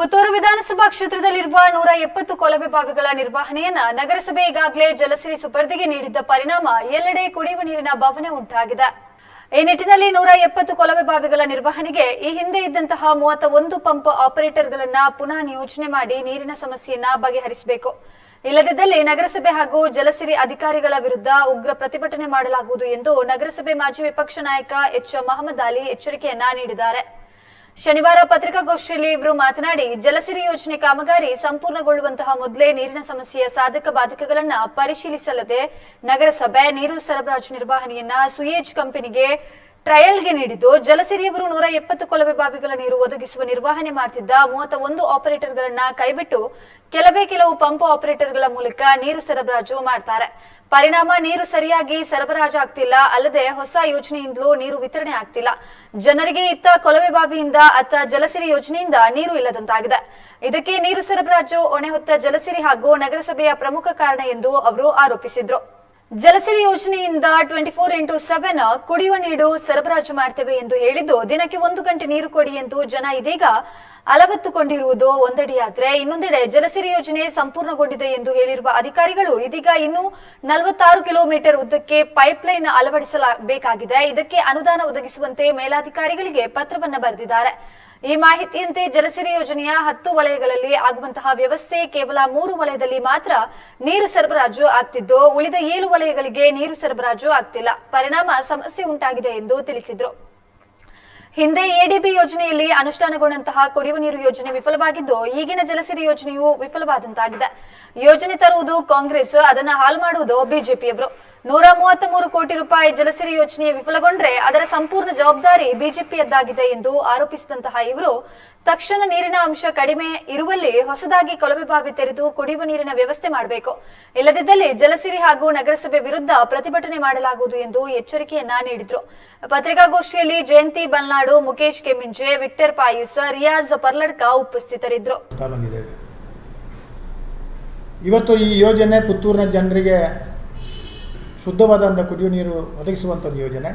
ಪುತ್ತೂರು ವಿಧಾನಸಭಾ ಕ್ಷೇತ್ರದಲ್ಲಿರುವ ನೂರ ಎಪ್ಪತ್ತು ಕೊಳವೆ ಬಾವಿಗಳ ನಿರ್ವಹಣೆಯನ್ನ ನಗರಸಭೆ ಈಗಾಗಲೇ ಜಲಸಿರಿ ಸುಪರ್ದಿಗೆ ನೀಡಿದ್ದ ಪರಿಣಾಮ ಎಲ್ಲೆಡೆ ಕುಡಿಯುವ ನೀರಿನ ಭಾವನೆ ಉಂಟಾಗಿದೆ. ಈ ನಿಟ್ಟಿನಲ್ಲಿ ನೂರ ಎಪ್ಪತ್ತು ಕೊಳವೆ ಬಾವಿಗಳ ನಿರ್ವಹಣೆಗೆ ಈ ಹಿಂದೆ ಇದ್ದಂತಹ ಮೂವತ್ತ ಒಂದು ಪಂಪ್ ಆಪರೇಟರ್ಗಳನ್ನ ಪುನಃ ನಿಯೋಜನೆ ಮಾಡಿ ನೀರಿನ ಸಮಸ್ಯೆಯನ್ನ ಬಗೆಹರಿಸಬೇಕು. ಇಲ್ಲದಿದ್ದಲ್ಲಿ ನಗರಸಭೆ ಹಾಗೂ ಜಲಸಿರಿ ಅಧಿಕಾರಿಗಳ ವಿರುದ್ಧ ಉಗ್ರ ಪ್ರತಿಭಟನೆ ಮಾಡಲಾಗುವುದು ಎಂದು ನಗರಸಭೆ ಮಾಜಿ ವಿಪಕ್ಷ ನಾಯಕ ಎಚ್ ಮಹಮ್ಮದ್ ಅಲಿ ಎಚ್ಚರಿಕೆಯನ್ನ ನೀಡಿದ್ದಾರೆ. ಶನಿವಾರ ಪತ್ರಿಕಾಗೋಷ್ಠಿಯಲ್ಲಿ ಇವರು ಮಾತನಾಡಿ, ಜಲಸಿರಿ ಯೋಜನೆ ಕಾಮಗಾರಿ ಸಂಪೂರ್ಣಗೊಳ್ಳುವಂತಹ ಮೊದಲೇ ನೀರಿನ ಸಮಸ್ಯೆಯ ಸಾಧಕ ಬಾಧಕಗಳನ್ನ ಪರಿಶೀಲಿಸಲದೆ ನಗರಸಭೆ ನೀರು ಸರಬರಾಜು ನಿರ್ವಹಣೆಯನ್ನ ಸುಯೇಜ್ ಕಂಪನಿಗೆ ಟ್ರಯಲ್ಗೆ ನೀಡಿದ್ದು. ಜಲಸಿರಿಯವರು ನೂರ ಎಪ್ಪತ್ತು ಕೊಳವೆ ಬಾವಿಗಳ ನೀರು ಒದಗಿಸುವ ನಿರ್ವಹಣೆ ಮಾಡುತ್ತಿದ್ದ ಮೂವತ್ತ ಒಂದು ಆಪರೇಟರ್ಗಳನ್ನ ಕೈಬಿಟ್ಟು ಕೆಲವೇ ಕೆಲವು ಪಂಪ್ ಆಪರೇಟರ್ಗಳ ಮೂಲಕ ನೀರು ಸರಬರಾಜು ಮಾಡ್ತಾರೆ. ಪರಿಣಾಮ ನೀರು ಸರಿಯಾಗಿ ಸರಬರಾಜು ಆಗ್ತಿಲ್ಲ. ಅಲ್ಲದೆ ಹೊಸ ಯೋಜನೆಯಿಂದಲೂ ನೀರು ವಿತರಣೆ ಆಗ್ತಿಲ್ಲ. ಜನರಿಗೆ ಇತ್ತ ಕೊಳವೆ ಬಾವಿಯಿಂದ, ಅತ್ತ ಜಲಸಿರಿ ಯೋಜನೆಯಿಂದ ನೀರು ಇಲ್ಲದಂತಾಗಿದೆ. ಇದಕ್ಕೆ ನೀರು ಸರಬರಾಜು ಹೊತ್ತ ಜಲಸಿರಿ ಹಾಗೂ ನಗರಸಭೆಯ ಪ್ರಮುಖ ಕಾರಣ ಎಂದು ಅವರು ಆರೋಪಿಸಿದ್ರು. ಜಲಸಿರಿ ಯೋಜನೆಯಿಂದ ಟ್ವೆಂಟಿ ಫೋರ್ ಇಂಟು ಸೆವೆನ್ ಕುಡಿಯುವ ನೀರು ಸರಬರಾಜು ಮಾಡ್ತೇವೆ ಎಂದು ಹೇಳಿದ್ದು, ದಿನಕ್ಕೆ ಒಂದು ಗಂಟೆ ನೀರು ಕೊಡಿ ಎಂದು ಜನ ಇದೀಗ ಅಲವತ್ತುಕೊಂಡಿರುವುದು ಒಂದಡಿಯಾದ್ರೆ ಇನ್ನೊಂದೆಡೆ ಜಲಸಿರಿ ಯೋಜನೆ ಸಂಪೂರ್ಣಗೊಂಡಿದೆ ಎಂದು ಹೇಳಿರುವ ಅಧಿಕಾರಿಗಳು, ಇದೀಗ ಇನ್ನು ನಲವತ್ತಾರು ಕಿಲೋಮೀಟರ್ ಉದ್ದಕ್ಕೆ ಪೈಪ್ಲೈನ್ ಅಳವಡಿಸಬೇಕಾಗಿದೆ ಇದಕ್ಕೆ ಅನುದಾನ ಒದಗಿಸುವಂತೆ ಮೇಲಾಧಿಕಾರಿಗಳಿಗೆ ಪತ್ರವನ್ನ ಬರೆದಿದ್ದಾರೆ. ಈ ಮಾಹಿತಿಯಂತೆ ಜಲಸಿರಿ ಯೋಜನೆಯ ಹತ್ತು ವಲಯಗಳಲ್ಲಿ ಆಗುವಂತಹ ವ್ಯವಸ್ಥೆ ಕೇವಲ ಮೂರು ವಲಯದಲ್ಲಿ ಮಾತ್ರ ನೀರು ಸರಬರಾಜು ಆಗ್ತಿದ್ದು, ಉಳಿದ ಏಳು ವಲಯಗಳಿಗೆ ನೀರು ಸರಬರಾಜು ಆಗ್ತಿಲ್ಲ. ಪರಿಣಾಮ ಸಮಸ್ಯೆ ಉಂಟಾಗಿದೆ ಎಂದು ತಿಳಿಸಿದರು. ಹಿಂದೆ ಎಡಿಬಿ ಯೋಜನೆಯಲ್ಲಿ ಅನುಷ್ಠಾನಗೊಂಡಂತಹ ಕುಡಿಯುವ ನೀರು ಯೋಜನೆ ವಿಫಲವಾಗಿದ್ದು, ಈಗಿನ ಜಲಸಿರಿ ಯೋಜನೆಯು ವಿಫಲವಾದಂತಾಗಿದೆ. ಯೋಜನೆ ತರುವುದು ಕಾಂಗ್ರೆಸ್, ಅದನ್ನ ಹಾಳು ಮಾಡುವುದು ಬಿಜೆಪಿಯವರು. ನೂರ ಮೂವತ್ತ್ ಮೂರು ಕೋಟಿ ರೂಪಾಯಿ ಜಲಸಿರಿ ಯೋಜನೆ ವಿಫಲಗೊಂಡ್ರೆ ಅದರ ಸಂಪೂರ್ಣ ಜವಾಬ್ದಾರಿ ಬಿಜೆಪಿಯದ್ದಾಗಿದೆ ಎಂದು ಆರೋಪಿಸಿದಂತಹ ಇವರು, ತಕ್ಷಣ ನೀರಿನ ಅಂಶ ಕಡಿಮೆ ಇರುವಲ್ಲಿ ಹೊಸದಾಗಿ ಕೊಳವೆ ಬಾವಿ ತೆರೆದು ಕುಡಿಯುವ ನೀರಿನ ವ್ಯವಸ್ಥೆ ಮಾಡಬೇಕು. ಇಲ್ಲದಿದ್ದಲ್ಲಿ ಜಲಸಿರಿ ಹಾಗೂ ನಗರಸಭೆ ವಿರುದ್ಧ ಪ್ರತಿಭಟನೆ ಮಾಡಲಾಗುವುದು ಎಂದು ಎಚ್ಚರಿಕೆಯನ್ನ ನೀಡಿದ್ರು. ಪತ್ರಿಕಾಗೋಷ್ಠಿಯಲ್ಲಿ ಜಯಂತಿ ಬಲ್ನಾಡು ಮುಖೇಶ್ ಕೆಮ್ಮಿಂಜೆ, ವಿಕ್ಟರ್ ಪಾಯಿಸ್, ರಿಯಾಜ್ ಪರ್ಲಡ್ಕ ಉಪಸ್ಥಿತರಿದ್ದರು ಇವತ್ತು ಈ ಯೋಜನೆ ಪುತ್ತೂರಿನ ಜನರಿಗೆ ಶುದ್ಧವಾದಂಥ ಕುಡಿಯುವ ನೀರು ಒದಗಿಸುವಂಥದ್ದು ಯೋಜನೆ.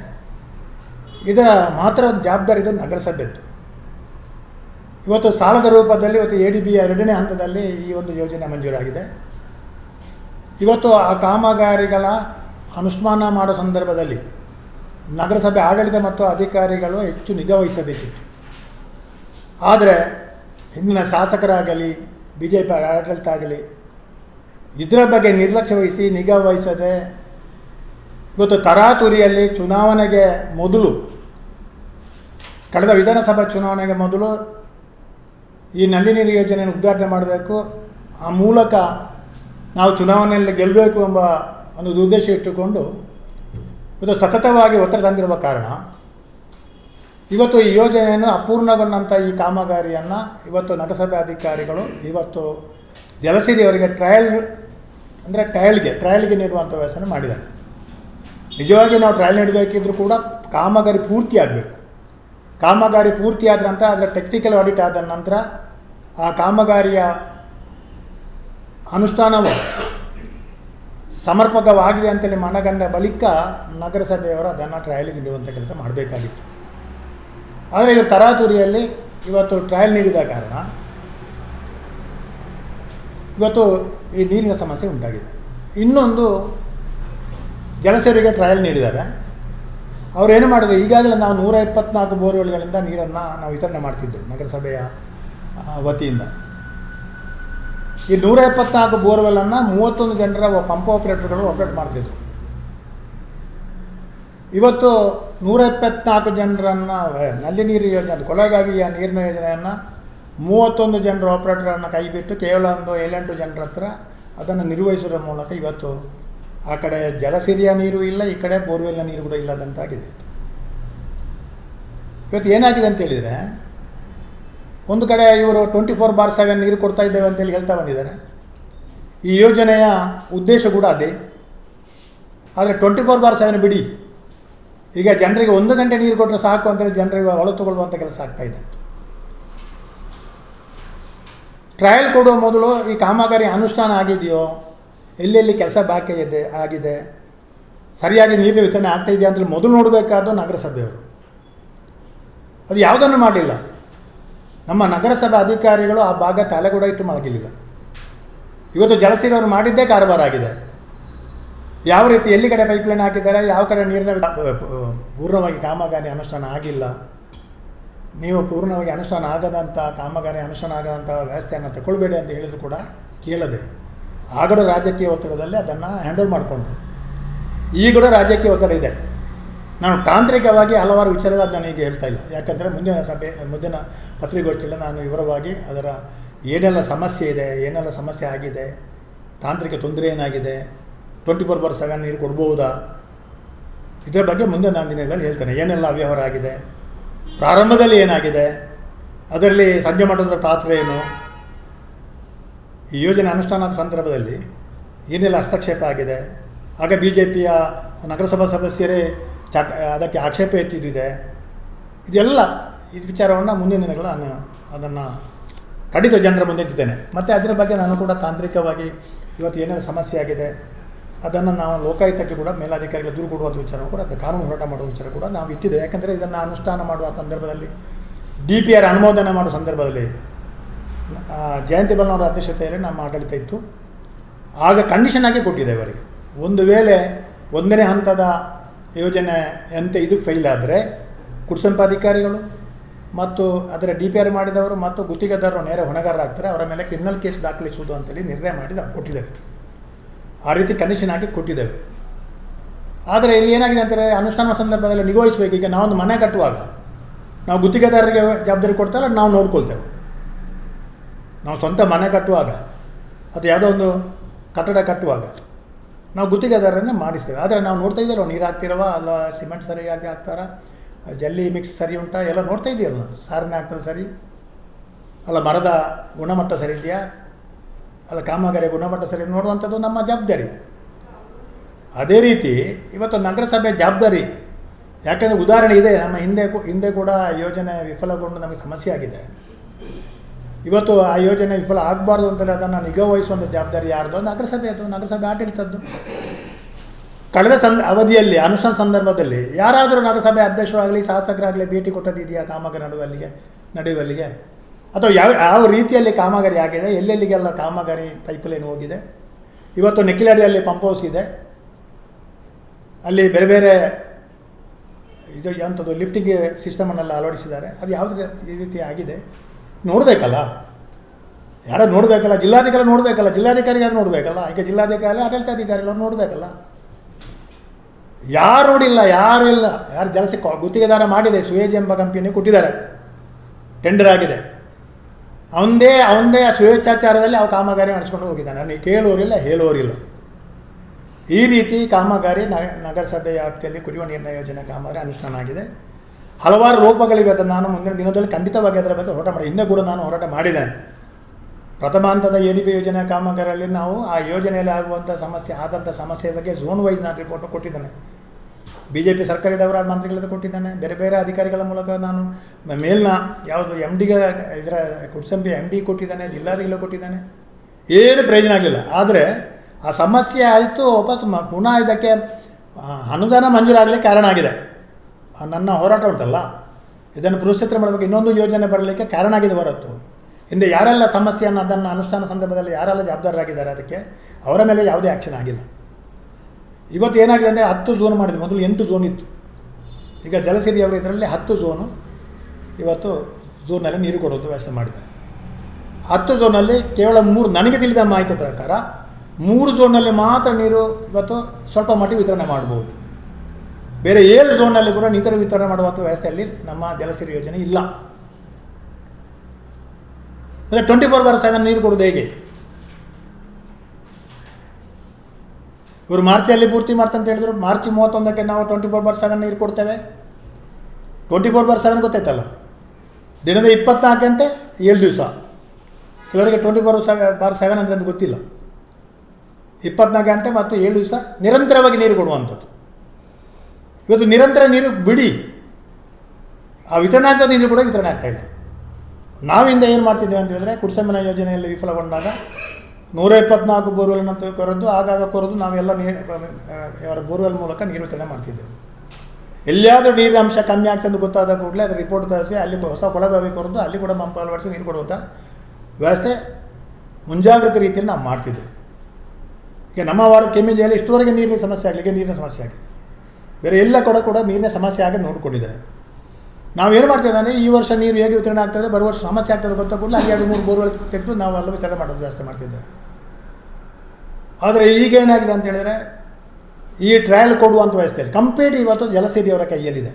ಇದರ ಮಾತ್ರ ಜವಾಬ್ದಾರಿ ಇದು ನಗರಸಭೆದ್ದು ಇವತ್ತು ಸಾಲದ ರೂಪದಲ್ಲಿ ಇವತ್ತು ಎ ಡಿ ಬಿಯ ಎರಡನೇ ಹಂತದಲ್ಲಿ ಈ ಒಂದು ಯೋಜನೆ ಮಂಜೂರಾಗಿದೆ. ಇವತ್ತು ಆ ಕಾಮಗಾರಿಗಳ ಅನುಷ್ಠಾನ ಮಾಡೋ ಸಂದರ್ಭದಲ್ಲಿ ನಗರಸಭೆ ಆಡಳಿತ ಮತ್ತು ಅಧಿಕಾರಿಗಳು ಹೆಚ್ಚು ನಿಗಾ ವಹಿಸಬೇಕಿತ್ತು. ಆದರೆ ಹಿಂದಿನ ಶಾಸಕರಾಗಲಿ, ಬಿ ಜೆ ಪಿ ಆಡಳಿತ ಆಗಲಿ, ಇದರ ಬಗ್ಗೆ ನಿರ್ಲಕ್ಷ್ಯ ವಹಿಸಿ ನಿಗಾ ವಹಿಸದೆ ಇವತ್ತು ತರಾತುರಿಯಲ್ಲಿ ಚುನಾವಣೆಗೆ ಮೊದಲು, ಕಳೆದ ವಿಧಾನಸಭಾ ಚುನಾವಣೆಗೆ ಮೊದಲು ಈ ನಲ್ಲಿ ನೀರು ಯೋಜನೆಯನ್ನು ಉದ್ಘಾಟನೆ ಮಾಡಬೇಕು. ಆ ಮೂಲಕ ನಾವು ಚುನಾವಣೆಯಲ್ಲಿ ಗೆಲ್ಲಬೇಕು ಎಂಬ ಒಂದು ಉದ್ದೇಶ ಇಟ್ಟುಕೊಂಡು ಇವತ್ತು ಸತತವಾಗಿ ಒತ್ತಡ ತಂದಿರುವ ಕಾರಣ, ಇವತ್ತು ಈ ಯೋಜನೆಯನ್ನು ಅಪೂರ್ಣಗೊಂಡಂಥ ಈ ಕಾಮಗಾರಿಯನ್ನು ಇವತ್ತು ನಗರಸಭೆ ಅಧಿಕಾರಿಗಳು ಇವತ್ತು ಜಲಸಿರಿಯವರಿಗೆ ಟ್ರಯಲ್, ಅಂದರೆ ಟ್ರಯಲ್ಗೆ ಟ್ರಯಲ್ಗೆ ನೀಡುವಂಥ ವ್ಯವಸ್ಥೆ ಮಾಡಿದ್ದಾರೆ. ನಿಜವಾಗಿ ನಾವು ಟ್ರಯಲ್ ನೀಡಬೇಕಿದ್ರು ಕೂಡ ಕಾಮಗಾರಿ ಪೂರ್ತಿ ಆಗಬೇಕು. ಕಾಮಗಾರಿ ಪೂರ್ತಿ ಆದ ನಂತರ ಅದರ ಟೆಕ್ನಿಕಲ್ ಆಡಿಟ್ ಆದ ನಂತರ ಆ ಕಾಮಗಾರಿಯ ಅನುಷ್ಠಾನವು ಸಮರ್ಪಕವಾಗಿದೆ ಅಂತೇಳಿ ಮನಗಂಡ ಬಳಿಕ ನಗರಸಭೆಯವರು ಅದನ್ನು ಟ್ರಯಲ್ಗೆ ನೀಡುವಂಥ ಕೆಲಸ ಮಾಡಬೇಕಾಗಿತ್ತು. ಆದರೆ ಇವರು ತರಾತುರಿಯಲ್ಲಿ ಇವತ್ತು ಟ್ರಯಲ್ ನೀಡಿದ ಕಾರಣ ಇವತ್ತು ಈ ನೀರಿನ ಸಮಸ್ಯೆ ಉಂಟಾಗಿದೆ. ಇನ್ನೊಂದು ಜಲಸೇರಿಗೆ ಟ್ರಯಲ್ ನೀಡಿದ್ದಾರೆ. ಅವ್ರು ಏನು ಮಾಡಿದ್ರು? ಈಗಾಗಲೇ ನಾವು ನೂರ ಇಪ್ಪತ್ನಾಲ್ಕು ಬೋರ್ವೆಲ್ಗಳಿಂದ ನೀರನ್ನು ನಾವು ವಿತರಣೆ ಮಾಡ್ತಿದ್ದೆವು ನಗರಸಭೆಯ ವತಿಯಿಂದ. ಈ ನೂರ ಇಪ್ಪತ್ನಾಲ್ಕು ಬೋರ್ವೆಲನ್ನು ಮೂವತ್ತೊಂದು ಜನರ ಪಂಪ್ ಆಪರೇಟರ್ಗಳು ಆಪರೇಟ್ ಮಾಡ್ತಿದ್ರು. ಇವತ್ತು ನೂರ ಇಪ್ಪತ್ನಾಲ್ಕು ಜನರನ್ನು ನಲ್ಲಿ ನೀರು ಯೋಜನೆ ಕೊಳಗಾವಿಯ ನೀರಿನ ಯೋಜನೆಯನ್ನು ಮೂವತ್ತೊಂದು ಜನರ ಆಪರೇಟರನ್ನು ಕೈಬಿಟ್ಟು ಕೇವಲ ಒಂದು ಏಳೆಂಟು ಜನರ ಹತ್ರ ಅದನ್ನು ನಿರ್ವಹಿಸುವ ಮೂಲಕ ಇವತ್ತು ಆ ಕಡೆ ಜಲಸಿರಿಯ ನೀರು ಇಲ್ಲ, ಈ ಕಡೆ ಬೋರ್ವೆಲ್ನ ನೀರು ಕೂಡ ಇಲ್ಲದಂತಾಗಿದೆ. ಇವತ್ತು ಏನಾಗಿದೆ ಅಂತ ಹೇಳಿದರೆ, ಒಂದು ಕಡೆ ಇವರು ಟ್ವೆಂಟಿ ಫೋರ್ ಬಾರ್ ಸೆವೆನ್ ನೀರು ಕೊಡ್ತಾ ಇದ್ದೇವೆ ಅಂತೇಳಿ ಹೇಳ್ತಾ ಬಂದಿದ್ದಾರೆ. ಈ ಯೋಜನೆಯ ಉದ್ದೇಶ ಕೂಡ ಅದೇ. ಆದರೆ ಟ್ವೆಂಟಿ ಫೋರ್ ಬಾರ್ ಸೆವೆನ್ ಬಿಡಿ. ಈಗ ಜನರಿಗೆ ಒಂದು ಗಂಟೆ ನೀರು ಕೊಟ್ಟರೆ ಸಾಕು ಅಂತೇಳಿ ಜನರಿಗೆ ಹೊಳ ತಗೊಳ್ಳುವಂಥ ಕೆಲಸ ಇದೆ. ಟ್ರಯಲ್ ಕೊಡುವ ಮೊದಲು ಈ ಕಾಮಗಾರಿ ಅನುಷ್ಠಾನ ಆಗಿದೆಯೋ ಎಲ್ಲೆಲ್ಲಿ ಕೆಲಸ ಬಾಕಿ ಇದೆ, ಆಗಿದೆ, ಸರಿಯಾಗಿ ನೀರಿನ ವಿತರಣೆ ಆಗ್ತಾ ಇದೆಯಾ ಅಂತೇಳಿ ಮೊದಲು ನೋಡಬೇಕಾದ್ದು ನಗರಸಭೆಯವರು. ಅದು ಯಾವುದನ್ನು ಮಾಡಿಲ್ಲ ನಮ್ಮ ನಗರಸಭೆ ಅಧಿಕಾರಿಗಳು ಆ ಭಾಗ ತಲೆಗೂಡ ಇಟ್ಟು ಮಾಡಲಿಲ್ಲ ಇವತ್ತು ಜಲಸಿರವರು ಮಾಡಿದ್ದೇ ಕಾರುಬಾರ ಆಗಿದೆ. ಯಾವ ರೀತಿ, ಎಲ್ಲಿ ಕಡೆ ಪೈಪ್ಲೈನ್ ಹಾಕಿದ್ದಾರೆ, ಯಾವ ಕಡೆ ನೀರಿನ ಪೂರ್ಣವಾಗಿ ಕಾಮಗಾರಿ ಅನುಷ್ಠಾನ ಆಗಿಲ್ಲ. ನೀವು ಪೂರ್ಣವಾಗಿ ಅನುಷ್ಠಾನ ಆಗದಂಥ ಕಾಮಗಾರಿ ಅನುಷ್ಠಾನ ಆಗದಂಥ ವ್ಯವಸ್ಥೆಯನ್ನು ತಗೊಳ್ಬೇಡಿ ಅಂತ ಹೇಳಿದ್ರು ಕೂಡ ಕೇಳದೆ. ಆಗಡ ರಾಜಕೀಯ ಒತ್ತಡದಲ್ಲಿ ಅದನ್ನು ಹ್ಯಾಂಡಲ್ ಮಾಡಿಕೊಂಡ್ರು. ಕೂಡ ರಾಜಕೀಯ ಒತ್ತಡ ಇದೆ. ನಾನು ತಾಂತ್ರಿಕವಾಗಿ ಹಲವಾರು ವಿಚಾರದ ನಾನು ಈಗ ಹೇಳ್ತಾ ಇಲ್ಲ. ಯಾಕಂದರೆ ಮುಂದಿನ ಸಭೆ, ಮುಂದಿನ ಪತ್ರಿಕೋಷ್ಠಿಯಲ್ಲಿ ನಾನು ವಿವರವಾಗಿ ಅದರ ಏನೆಲ್ಲ ಸಮಸ್ಯೆ ಇದೆ, ಏನೆಲ್ಲ ಸಮಸ್ಯೆ ಆಗಿದೆ, ತಾಂತ್ರಿಕ ತೊಂದರೆ ಏನಾಗಿದೆ ಟ್ವೆಂಟಿ ಫೋರ್ ಬರ್ ಸೆವೆನ್ ನೀರು ಕೊಡ್ಬೋದಾ, ಇದರ ಬಗ್ಗೆ ಮುಂದೆ ನಾನು ದಿನಗಳಲ್ಲಿ ಹೇಳ್ತೇನೆ. ಏನೆಲ್ಲ ಅವ್ಯವಹಾರ ಆಗಿದೆ, ಪ್ರಾರಂಭದಲ್ಲಿ ಏನಾಗಿದೆ, ಅದರಲ್ಲಿ ಸಂಜೆ ಮಠದ ಪಾತ್ರ ಏನು ಈ ಯೋಜನೆ ಅನುಷ್ಠಾನದ ಸಂದರ್ಭದಲ್ಲಿ ಏನೆಲ್ಲ ಹಸ್ತಕ್ಷೇಪ ಆಗಿದೆ? ಆಗ ಬಿ ಜೆ ಪಿಯ ನಗರಸಭಾ ಸದಸ್ಯರೇ ಚಾಕ್, ಅದಕ್ಕೆ ಆಕ್ಷೇಪ ಎತ್ತಿದ್ದಿದೆ. ಇದೆಲ್ಲ ಈ ವಿಚಾರವನ್ನು ಮುಂದಿನ ದಿನಗಳು ನಾನು ಅದನ್ನು ಖಂಡಿತ ಜನರ ಮುಂದೆ ಇಟ್ಟಿದ್ದೇನೆ. ಮತ್ತು ಅದರ ಬಗ್ಗೆ ನಾನು ಕೂಡ ತಾಂತ್ರಿಕವಾಗಿ ಇವತ್ತು ಏನೇನು ಸಮಸ್ಯೆ ಆಗಿದೆ, ಅದನ್ನು ನಾವು ಲೋಕಾಯುಕ್ತಕ್ಕೆ ಕೂಡ ಮೇಲಾಧಿಕಾರಿಗಳು ದೂರು ಕೊಡುವಂಥ ವಿಚಾರ ಕೂಡ ಕಾನೂನು ಹೋರಾಟ ಮಾಡುವ ವಿಚಾರ ಕೂಡ ನಾವು ಇಟ್ಟಿದ್ದೇವೆ. ಯಾಕಂದರೆ ಇದನ್ನು ಅನುಷ್ಠಾನ ಮಾಡುವ ಸಂದರ್ಭದಲ್ಲಿ ಡಿ ಪಿ ಆರ್ ಅನುಮೋದನೆ ಮಾಡುವ ಸಂದರ್ಭದಲ್ಲಿ ಜಯಂತಿ ಬಲ್ನವರ ಅಧ್ಯಕ್ಷತೆಯಲ್ಲಿ ನಮ್ಮ ಆಡಳಿತ ಇತ್ತು. ಆಗ ಕಂಡೀಷನ್ ಆಗಿ ಕೊಟ್ಟಿದೆ ಅವರಿಗೆ ಒಂದು ವೇಳೆ ಒಂದನೇ ಹಂತದ ಯೋಜನೆ ಅಂತೆ ಇದು ಫೈಲ್ ಆದರೆ ಕುಡ್ಸಂಪ ಅಧಿಕಾರಿಗಳು ಮತ್ತು ಅದರ ಡಿ ಪಿ ಆರ್ ಮಾಡಿದವರು ಮತ್ತು ಗುತ್ತಿಗೆದಾರರು ನೇರ ಹೊಣೆಗಾರರಾಗ್ತಾರೆ, ಅವರ ಮೇಲೆ ಕ್ರಿಮಿನಲ್ ಕೇಸ್ ದಾಖಲಿಸುವುದು ಅಂತೇಳಿ ನಿರ್ಣಯ ಮಾಡಿ ನಾವು ಕೊಟ್ಟಿದ್ದೇವೆ ಆ ರೀತಿ ಕಂಡೀಷನ್ ಹಾಕಿ ಕೊಟ್ಟಿದ್ದೇವೆ ಆದರೆ ಇಲ್ಲಿ ಏನಾಗಿದೆ ಅಂತಾರೆ ಅನುಷ್ಠಾನ ಸಂದರ್ಭದಲ್ಲಿ ನಿಗೋಹಿಸಬೇಕು ಈಗ ನಾವೊಂದು ಮನೆ ಕಟ್ಟುವಾಗ ನಾವು ಗುತ್ತಿಗೆದಾರರಿಗೆ ಜವಾಬ್ದಾರಿ ಕೊಡ್ತಾರೆ, ನಾವು ನೋಡ್ಕೊಳ್ತೇವೆ. ನಾವು ಸ್ವಂತ ಮನೆ ಕಟ್ಟುವಾಗ, ಅದು ಯಾವುದೋ ಒಂದು ಕಟ್ಟಡ ಕಟ್ಟುವಾಗ, ನಾವು ಗುತ್ತಿಗೆದಾರರನ್ನ ಮಾಡಿಸ್ತೇವೆ. ಆದರೆ ನಾವು ನೋಡ್ತಾ ಇದ್ದೇವೆ, ನೀರು ಹಾಕ್ತಿರವ, ಅಲ್ಲ ಸಿಮೆಂಟ್ ಸರಿಯಾಗಿ ಹಾಕ್ತಾರ ಜಲ್ಲಿ ಮಿಕ್ಸ್ ಸರಿ ಉಂಟಾ, ಎಲ್ಲ ನೋಡ್ತಾ ಇದೆಯಲ್ಲ ಸಾರನ್ನೇ ಆಗ್ತದೆ ಸರಿ? ಅಲ್ಲ ಮರದ ಗುಣಮಟ್ಟ ಸರಿ ಇದೆಯಾ? ಅಲ್ಲ ಕಾಮಗಾರಿಯ ಗುಣಮಟ್ಟ ಸರಿ ನೋಡುವಂಥದ್ದು ನಮ್ಮ ಜವಾಬ್ದಾರಿ. ಅದೇ ರೀತಿ ಇವತ್ತು ನಗರಸಭೆ ಜವಾಬ್ದಾರಿ. ಯಾಕೆಂದರೆ ಉದಾಹರಣೆ ಇದೆ, ನಮ್ಮ ಹಿಂದೆ ಹಿಂದೆ ಕೂಡ ಯೋಜನೆ ವಿಫಲಗೊಂಡು ನಮಗೆ ಸಮಸ್ಯೆ ಆಗಿದೆ. ಇವತ್ತು ಆ ಯೋಜನೆ ವಿಫಲ ಆಗಬಾರ್ದು ಅಂತಲೇ ಅದನ್ನು ನಿಗಾ ವಹಿಸುವಂಥ ಜವಾಬ್ದಾರಿ ಯಾರ್ದು? ನಗರಸಭೆಯದು ನಗರಸಭೆ ಆಡಳಿತದ್ದು. ಕಳೆದ ಸಂದ, ಅವಧಿಯಲ್ಲಿ, ಅನುಷ್ಠಾನ ಸಂದರ್ಭದಲ್ಲಿ ಯಾರಾದರೂ ನಗರಸಭೆ ಅಧ್ಯಕ್ಷರಾಗಲಿ, ಶಾಸಕರಾಗಲಿ ಭೇಟಿ ಕೊಟ್ಟದಿದೆಯಾ ಕಾಮಗಾರಿ ನಡುವಲ್ಲಿಗೆ ನಡೆಯುವಲ್ಲಿಗೆ ಅಥವಾ ಯಾವ ಯಾವ ರೀತಿಯಲ್ಲಿ ಕಾಮಗಾರಿ ಆಗಿದೆ? ಎಲ್ಲೆಲ್ಲಿಗೆಲ್ಲ ಕಾಮಗಾರಿ ಪೈಪ್ಲೈನ್ ಹೋಗಿದೆ? ಇವತ್ತು ನೆಕ್ಕಿಲಡಿಯಲ್ಲಿ ಪಂಪ್ ಹೌಸ್ ಇದೆ. ಅಲ್ಲಿ ಬೇರೆ ಬೇರೆ ಇದು ಎಂಥದ್ದು ಲಿಫ್ಟಿಂಗ್ ಸಿಸ್ಟಮನ್ನೆಲ್ಲ ಅಳವಡಿಸಿದ್ದಾರೆ. ಅದು ಯಾವುದೇ ರೀತಿ ಆಗಿದೆ? ನೋಡಬೇಕಲ್ಲ? ಯಾರೋ ನೋಡಬೇಕಲ್ಲ? ಜಿಲ್ಲಾಧಿಕಾರಿ ನೋಡಬೇಕಲ್ಲ? ಜಿಲ್ಲಾಧಿಕಾರಿ ಯಾರು ನೋಡಬೇಕಲ್ಲ? ಈಗ ಜಿಲ್ಲಾಧಿಕಾರಿ ಆಡಳಿತಾಧಿಕಾರಿ ಅವ್ರು ನೋಡಬೇಕಲ್ಲ? ಯಾರು ನೋಡಿಲ್ಲ, ಯಾರು ಇಲ್ಲ. ಯಾರು ಜಲಸಿ ಗುತ್ತಿಗೆದಾರ ಮಾಡಿದೆ, ಸುಯೇಜ್ ಎಂಬ ಕಂಪನಿ ಕೊಟ್ಟಿದ್ದಾರೆ. ಟೆಂಡರ್ ಆಗಿದೆ. ಅವನದೇ ಅವನದೇ ಸ್ವೇಚ್ಛಾಚಾರದಲ್ಲಿ ಅವ ಕಾಮಗಾರಿ ನಡೆಸ್ಕೊಂಡು ಹೋಗಿದ್ದಾನೆ. ನೀವು ಕೇಳೋರಿಲ್ಲ ಹೇಳೋರಿಲ್ಲ ಈ ರೀತಿ ಕಾಮಗಾರಿ ನಗ ನಗರಸಭೆ ವ್ಯಾಪ್ತಿಯಲ್ಲಿ ಕುಡಿಯುವ ನೀರಿನ ಯೋಜನೆ ಕಾಮಗಾರಿ ಅನುಷ್ಠಾನ ಆಗಿದೆ. ಹಲವಾರು ರೂಪಗಳಿವೆ ಅದನ್ನು ನಾನು ಮುಂದಿನ ದಿನದಲ್ಲಿ ಖಂಡಿತವಾಗಿ ಅದರ ಬಗ್ಗೆ ಹೋರಾಟ ಮಾಡಿ. ಇನ್ನೂ ಕೂಡ ನಾನು ಹೋರಾಟ ಮಾಡಿದ್ದೇನೆ. ಪ್ರಥಮ ಹಂತದ ಎ ಡಿ ಪಿ ಯೋಜನೆ ಕಾಮಗಾರಿಯಲ್ಲಿ ನಾವು ಆ ಯೋಜನೆಯಲ್ಲಿ ಆಗುವಂಥ ಸಮಸ್ಯೆ ಆದಂಥ ಸಮಸ್ಯೆ ಬಗ್ಗೆ ಝೋನ್ ವೈಸ್ ನಾನು ರಿಪೋರ್ಟ್ ಕೊಟ್ಟಿದ್ದೇನೆ. ಬಿ ಜೆ ಪಿ ಸರ್ಕಾರದವರ ಮಂತ್ರಿಗಳದ್ದು ಕೊಟ್ಟಿದ್ದಾನೆ. ಬೇರೆ ಬೇರೆ ಅಧಿಕಾರಿಗಳ ಮೂಲಕ ನಾನು ಮೇಲ್ನ ಯಾವುದು ಎಂ ಡಿಗೆ ಇದರ ಕುಡ್ಸಂಬಿ ಎಂ ಡಿ ಕೊಟ್ಟಿದ್ದಾನೆ, ಜಿಲ್ಲಾಧಿಕಾರಿಗಳು ಕೊಟ್ಟಿದ್ದಾನೆ. ಏನು ಪ್ರಯೋಜನ ಆಗಲಿಲ್ಲ. ಆದರೆ ಆ ಸಮಸ್ಯೆ ಆಯಿತು, ವಾಪಸ್ ಪುನಃ ಇದಕ್ಕೆ ಅನುದಾನ ಮಂಜೂರಾಗಲಿಕ್ಕೆ ಕಾರಣ ಆಗಿದೆ. ನನ್ನ ಹೋರಾಟ ಉಂಟಲ್ಲ? ಇದನ್ನು ಪುರಸ್ಕೃತ ಮಾಡಬೇಕು. ಇನ್ನೊಂದು ಯೋಜನೆ ಬರಲಿಕ್ಕೆ ಕಾರಣ ಆಗಿದೆ ಹೊರತು. ಹಿಂದೆ ಯಾರೆಲ್ಲ ಸಮಸ್ಯೆಯನ್ನು ಅದನ್ನು ಅನುಷ್ಠಾನ ಸಂದರ್ಭದಲ್ಲಿ ಯಾರೆಲ್ಲ ಜವಾಬ್ದಾರರಾಗಿದ್ದಾರೆ ಅದಕ್ಕೆ ಅವರ ಮೇಲೆ ಯಾವುದೇ ಆ್ಯಕ್ಷನ್ ಆಗಿಲ್ಲ. ಇವತ್ತು ಏನಾಗಿದೆ ಅಂದರೆ ಹತ್ತು ಝೋನ್ ಮಾಡಿದ್ರು. ಮೊದಲು ಎಂಟು ಝೋನ್ ಇತ್ತು. ಈಗ ಜಲಸಿರಿ ಅವರು ಇದರಲ್ಲಿ ಹತ್ತು ಝೋನು ಇವತ್ತು ಝೋನಲ್ಲಿ ನೀರು ಕೊಡುವಂಥ ವ್ಯವಸ್ಥೆ ಮಾಡಿದ್ದಾರೆ. ಹತ್ತು ಝೋನಲ್ಲಿ ಕೇವಲ ಮೂರು, ನನಗೆ ತಿಳಿದ ಮಾಹಿತಿ ಪ್ರಕಾರ ಮೂರು ಝೋನಲ್ಲಿ ಮಾತ್ರ ನೀರು ಇವತ್ತು ಸ್ವಲ್ಪ ಮಟ್ಟಿಗೆ ವಿತರಣೆ ಮಾಡ್ಬೋದು ಬೇರೆ ಏಳು ಝೋನಲ್ಲಿ ಕೂಡ ನೀರು ವಿತರಣೆ ಮಾಡುವಂಥ ವ್ಯವಸ್ಥೆಯಲ್ಲಿ ನಮ್ಮ ಜಲಸಿರಿ ಯೋಜನೆ ಇಲ್ಲ. ಅಂದರೆ ಟ್ವೆಂಟಿ ಫೋರ್ ಬಾರ್ ಸೆವೆನ್ ನೀರು ಕೊಡೋದು ಹೇಗೆ? ಇವರು ಮಾರ್ಚಲ್ಲಿ ಪೂರ್ತಿ ಮಾಡ್ತಂತ ಹೇಳಿದ್ರು, ಮಾರ್ಚ್ ಮೂವತ್ತೊಂದಕ್ಕೆ ನಾವು ಟ್ವೆಂಟಿ ಫೋರ್ ಬಾರ್ ಸೆವೆನ್ ನೀರು ಕೊಡ್ತೇವೆ. ಟ್ವೆಂಟಿ ಫೋರ್ ಬಾರ್ ಸೆವೆನ್ ಗೊತ್ತಾಯ್ತಲ್ಲ? ದಿನದ ಇಪ್ಪತ್ನಾಲ್ಕು ಗಂಟೆ ಏಳು ದಿವಸ. ಕೆಲವರಿಗೆ ಟ್ವೆಂಟಿ ಫೋರ್ ಸೆವೆ ಬಾರ್ ಸೆವೆನ್ ಅಂತ ಗೊತ್ತಿಲ್ಲ. ಇಪ್ಪತ್ನಾಲ್ಕು ಗಂಟೆ ಮತ್ತು ಏಳು ದಿವಸ ನಿರಂತರವಾಗಿ ನೀರು ಕೊಡುವಂಥದ್ದು. ಇವತ್ತು ನಿರಂತರ ನೀರು ಬಿಡಿ. ಆ ವಿತರಣೆ ಆಗ್ತದೆ ನೀರು ಕೂಡ ವಿತರಣೆ ಆಗ್ತಾಯಿದೆ ನಾವಿಂದ ಏನು ಮಾಡ್ತಿದ್ದೇವೆ ಅಂತ ಹೇಳಿದ್ರೆ ಕುಡಿಸಮನ ಯೋಜನೆಯಲ್ಲಿ ವಿಫಲಗೊಂಡಾಗ ನೂರ ಇಪ್ಪತ್ನಾಲ್ಕು ಅನ್ನು ಕೊರೆದು ಆಗಾಗ ಕೊರೆದು ನಾವೆಲ್ಲ ನೀರು ಬೋರ್ವೆಲ್ ಮೂಲಕ ನೀರು ವಿತರಣೆ ಮಾಡ್ತಿದ್ದೆವು. ಎಲ್ಲಿಯಾದರೂ ನೀರಿನ ಅಂಶ ಕಮ್ಮಿ ಆಗ್ತದೆ ಗೊತ್ತಾದ ಕೂಡಲೇ ಅದು ರಿಪೋರ್ಟ್ ತರಿಸಿ, ಅಲ್ಲಿ ಹೊಸ ಕೊಳಬಾವಿ ಕೊರೋದು, ಅಲ್ಲಿ ಕೂಡ ಪಂಪ್ ಅಳವಡಿಸಿ ನೀರು ಕೊಡುವಂಥ ವ್ಯವಸ್ಥೆ ಮುಂಜಾಗ್ರತೆ ರೀತಿಯಲ್ಲಿ ನಾವು ಮಾಡ್ತಿದ್ದೆವು. ಈಗ ನಮ್ಮ ವಾರ್ಡ್ ಕೆಮ್ಮಿಂಜೆಯಲ್ಲಿ ಇಷ್ಟುವರೆಗೆ ನೀರಿನ ಸಮಸ್ಯೆ ಆಗಲಿಕ್ಕೆ ನೀರಿನ ಸಮಸ್ಯೆ ಆಗಿದೆ. ಬೇರೆ ಎಲ್ಲ ಕೂಡ ಕೂಡ ನೀರಿನ ಸಮಸ್ಯೆ ಆಗಿ ನೋಡ್ಕೊಂಡಿದ್ದಾರೆ ನಾವು ಏನು ಮಾಡ್ತೇವೆ ಅಂದರೆ ಈ ವರ್ಷ ನೀರು ಹೇಗೆ ವಿತರಣೆ ಆಗ್ತದೆ ಬರುವ ವರ್ಷ ಸಮಸ್ಯೆ ಆಗ್ತದೆ ಗೊತ್ತ ಕೂಡಲೇ ಅಲ್ಲಿ ಎರಡು ಮೂರು ಬೋರ್ವೆಲ್ ತೆಗೆದು ನಾವು ಎಲ್ಲ ವಿತರಣೆ ಮಾಡೋದು ವ್ಯವಸ್ಥೆ ಮಾಡ್ತಿದ್ದೆ. ಆದರೆ ಈಗ ಏನಾಗಿದೆ ಅಂತ ಹೇಳಿದರೆ, ಈ ಟ್ರಯಲ್ ಕೊಡುವಂಥ ವ್ಯವಸ್ಥೆಯಲ್ಲಿ ಕಂಪ್ಲೀಟ್ ಇವತ್ತು ಜಲಸಿರಿಯವರ ಕೈಯಲ್ಲಿದೆ.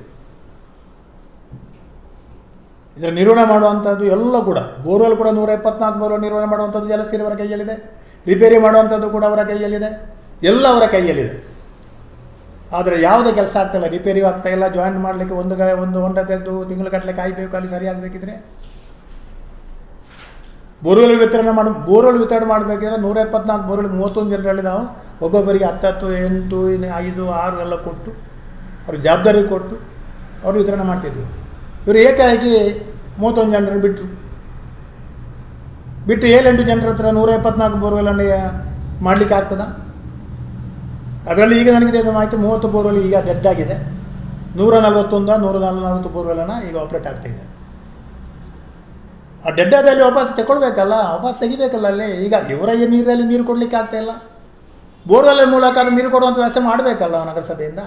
ಇದರ ನಿರ್ವಹಣೆ ಮಾಡುವಂಥದ್ದು ಎಲ್ಲ ಕೂಡ, ಬೋರ್ವೆಲ್ ಕೂಡ ನೂರ ಇಪ್ಪತ್ನಾಲ್ಕು ಬೋರ್ವೆಲ್ ನಿರ್ವಹಣೆ ಮಾಡುವಂಥದ್ದು ಜಲಸಿರಿಯವರ ಕೈಯಲ್ಲಿದೆ. ರಿಪೇರಿ ಮಾಡುವಂಥದ್ದು ಕೂಡ ಅವರ ಕೈಯಲ್ಲಿದೆ. ಎಲ್ಲ ಅವರ ಕೈಯಲ್ಲಿದೆ. ಆದರೆ ಯಾವುದೇ ಕೆಲಸ ಆಗ್ತಾಯಿಲ್ಲ ರಿಪೇರಿ ಆಗ್ತಾ ಇಲ್ಲ ಜಾಯಿನ್ ಮಾಡಲಿಕ್ಕೆ ಒಂದು ಗ, ಒಂದು ಹೊಂಡ ತೆಗೆದು ತಿಂಗಳು ಕಟ್ಟಲೆ ಕಾಯಬೇಕು ಅಲ್ಲಿ ಸರಿಯಾಗಬೇಕಿದ್ರೆ. ಬೋರ್ವೆಲ್ ವಿತರಣೆ ಮಾಡಿ, ಬೋರ್ವೆಲ್ ವಿತರಣೆ ಮಾಡಬೇಕಿದ್ರೆ ನೂರ ಎಪ್ಪತ್ನಾಲ್ಕು ಬೋರ್ವೆಲ್, ಮೂವತ್ತೊಂದು ಜನರಲ್ಲಿ ನಾವು ಒಬ್ಬೊಬ್ಬರಿಗೆ ಹತ್ತತ್ತು, ಎಂಟು ಐದು, ಆರು ಎಲ್ಲ ಕೊಟ್ಟು, ಅವ್ರ ಜವಾಬ್ದಾರಿ ಕೊಟ್ಟು ಅವರು ವಿತರಣೆ ಮಾಡ್ತಿದ್ವಿ. ಇವರು ಏಕಾಏಕಿ ಮೂವತ್ತೊಂದು ಜನರನ್ನು ಬಿಟ್ಟರು ಬಿಟ್ಟು ಏಳೆಂಟು ಜನರ ಹತ್ರ ನೂರ ಎಪ್ಪತ್ನಾಲ್ಕು ಬೋರ್ವೆಲನ್ನು ಮಾಡಲಿಕ್ಕೆ ಆಗ್ತದಾ? ಅದರಲ್ಲಿ ಈಗ ನನಗೆ ಇದು ಮಾಹಿತಿ ಮೂವತ್ತು ಬೋರ್ವೆಲ್ ಈಗ ಡೆಡ್ ಆಗಿದೆ. ನೂರ ನಲವತ್ತೊಂದು, ನೂರ ನಲವತ್ತು ಬೋರ್ವೆಲನ್ನು ಈಗ ಆಪ್ರೇಟ್ ಆಗ್ತಾಯಿದೆ ಆ ಡೆಡ್ ಆದಲ್ಲಿ ವಾಪಸ್ ತಗೊಳ್ಬೇಕಲ್ಲ ವಾಪಸ್ ತೆಗಿಬೇಕಲ್ಲ ಅಲ್ಲಿ. ಈಗ ಇವರ ನೀರಲ್ಲಿ ನೀರು ಕೊಡಲಿಕ್ಕೆ ಇಲ್ಲ. ಬೋರ್ವೆಲ್ ಮೂಲಕ ನೀರು ಕೊಡುವಂಥ ವ್ಯವಸ್ಥೆ ಮಾಡಬೇಕಲ್ಲ ನಗರಸಭೆಯಿಂದ.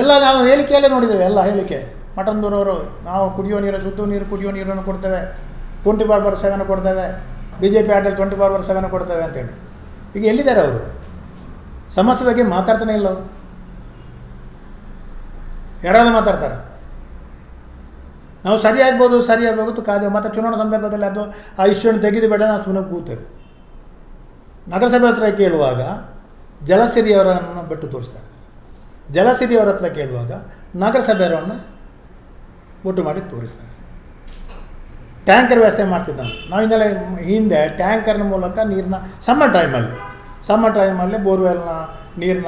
ಎಲ್ಲ ನಾವು ಹೇಳಿಕೆಯಲ್ಲೇ ನೋಡಿದ್ದೇವೆ, ಎಲ್ಲ ಹೇಳಿಕೆ. ಮಠಂದೂರವರು ನಾವು ಕುಡಿಯೋ ನೀರು, ಶುದ್ಧ ನೀರು, ಕುಡಿಯೋ ನೀರನ್ನು ಕೊಡ್ತೇವೆ. ಟ್ವೆಂಟಿ ಫೋರ್ ಬರ್ ಸೆವೆನ್ ಕೊಡ್ತೇವೆ. ಬಿ ಜೆ ಪಿ ಆಡಳಿತ ಟ್ವೆಂಟಿ ಫೋರ್ ಬರ್ ಸೆವೆನ್ ಕೊಡ್ತೇವೆ ಅಂತೇಳಿ. ಈಗ ಎಲ್ಲಿದ್ದಾರೆ ಅವರು? ಸಮಸ್ಯೆ ಬಗ್ಗೆ ಮಾತಾಡ್ತಾನೆ ಇಲ್ಲ ಅವರು. ಯಾರಾದ್ರೂ ಮಾತಾಡ್ತಾರೆ? ನಾವು ಸರಿ ಆಗ್ಬೋದು, ಸರಿ ಮತ್ತು ಚುನಾವಣಾ ಸಂದರ್ಭದಲ್ಲಿ ಅದು ಆ ಇಶ್ಯೂನ ತೆಗೆದು ಬೇಡ ನಾವು ಸುಮ್ಮನೆ ಕೂತೇವೆ ನಗರಸಭೆ ಹತ್ರ ಕೇಳುವಾಗ ಜಲಸಿರಿಯವರನ್ನು ಬಿಟ್ಟು ತೋರಿಸ್ತಾರೆ. ಜಲಸಿರಿಯವರ ಹತ್ರ ಕೇಳುವಾಗ ನಗರಸಭೆಯವರನ್ನು ಒಟ್ಟು ಮಾಡಿ ತೋರಿಸ್ತಾರೆ. ಟ್ಯಾಂಕರ್ ವ್ಯವಸ್ಥೆ ಮಾಡ್ತಿದ್ದ ನಾವು ನಾವಿಂದಲೇ ಹಿಂದೆ ಟ್ಯಾಂಕರ್ನ ಮೂಲಕ ನೀರನ್ನ ಸಮ್ಮರ್ ಟೈಮಲ್ಲಿ ಸಮ್ಮರ್ ಟೈಮಲ್ಲಿ ಬೋರ್ವೆಲ್ನ ನೀರಿನ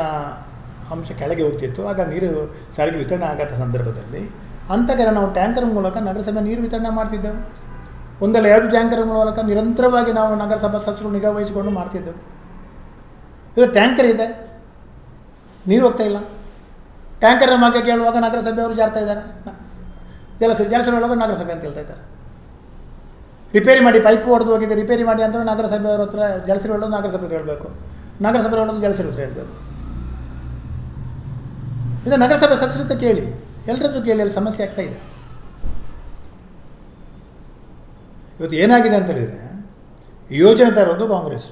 ಅಂಶ ಕೆಳಗೆ ಹೋಗ್ತಿತ್ತು. ಆಗ ನೀರು ಸರಿಗೆ ವಿತರಣೆ ಆಗತ್ತ ಸಂದರ್ಭದಲ್ಲಿ ಅಂತಕರ ನಾವು ಟ್ಯಾಂಕರ್ ಮೂಲಕ ನಗರಸಭೆ ನೀರು ವಿತರಣೆ ಮಾಡ್ತಿದ್ದೆವು. ಒಂದಲ್ಲ ಎರಡು ಟ್ಯಾಂಕರ್ ಮೂಲಕ ನಿರಂತರವಾಗಿ ನಾವು ನಗರಸಭಾ ಸದಸ್ಯರು ನಿಗಾ ವಹಿಸಿಕೊಂಡು ಮಾಡ್ತಿದ್ದೆವು. ಇದು ಟ್ಯಾಂಕರ್ ಇದೆ. ನೀರು ಹೋಗ್ತಾ ಇಲ್ಲ. ಟ್ಯಾಂಕರ್ನ ಬಗ್ಗೆ ಕೇಳುವಾಗ ನಗರಸಭೆಯವರು ಜಾರ್ತಾ ಇದ್ದಾರೆ. ಜಲಸ ಜಲಸಭೆ ಒಳಗೆ ನಗರಸಭೆ ಅಂತ ಹೇಳ್ತಾ ಇದ್ದಾರೆ. ರಿಪೇರಿ ಮಾಡಿ ಪೈಪ್ ಹೊಡೆದು ಹೋಗಿದೆ ರಿಪೇರಿ ಮಾಡಿ ಅಂದರೆ ನಗರಸಭೆಯವ್ರ ಹತ್ರ ಜಲಸಿರಿ ಹೇಳೋದು ನಗರಸಭೆ ಹತ್ರ ಹೇಳಬೇಕು. ನಗರಸಭೆ ಹೇಳೋದು ಜಲಸಿರಿ ಹತ್ರ ಹೇಳಬೇಕು. ಇದು ನಗರಸಭೆ ಸದಸ್ಯರ ಕೇಳಿ. ಎಲ್ಲರ ಹತ್ರ ಕೇಳಿ, ಅಲ್ಲಿ ಸಮಸ್ಯೆ ಆಗ್ತಾ ಇದೆ. ಇವತ್ತು ಏನಾಗಿದೆ ಅಂತ ಹೇಳಿದರೆ, ಯೋಜನೆ ತರೋದು ಕಾಂಗ್ರೆಸ್.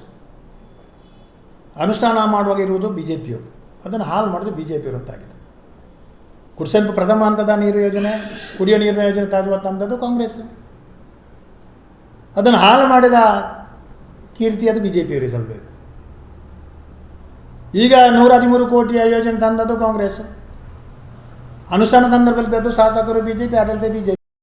ಅನುಷ್ಠಾನ ಮಾಡುವಾಗ ಇರುವುದು ಬಿ ಜೆ ಪಿಯವರು ಅದನ್ನು ಹಾಳು ಮಾಡೋದು ಬಿ ಜೆ ಪಿಯವರು ಅಂತಾಗಿದೆ. ಕುಡಿಸಂಪು ಪ್ರಥಮ ಹಂತದ ನೀರು ಯೋಜನೆ, ಕುಡಿಯೋ ನೀರಿನ ಯೋಜನೆ ತಂದದ್ದು ಕಾಂಗ್ರೆಸ್. ಅದನ್ನು ಹಾಳು ಮಾಡಿದ ಕೀರ್ತಿ ಅದು ಬಿ ಜೆ ಪಿಯವರಿಗೆ ಸಲ್ಲಬೇಕು ಈಗ ನೂರ ಹದಿಮೂರು ಕೋಟಿಯ ಯೋಜನೆ ತಂದದ್ದು ಕಾಂಗ್ರೆಸ್. ಅನುಷ್ಠಾನ ಸಂದರ್ಭದಲ್ಲಿ ಶಾಸಕರು ಬಿ ಜೆ ಪಿ ಆಡಳಿತ ಬಿ ಜೆ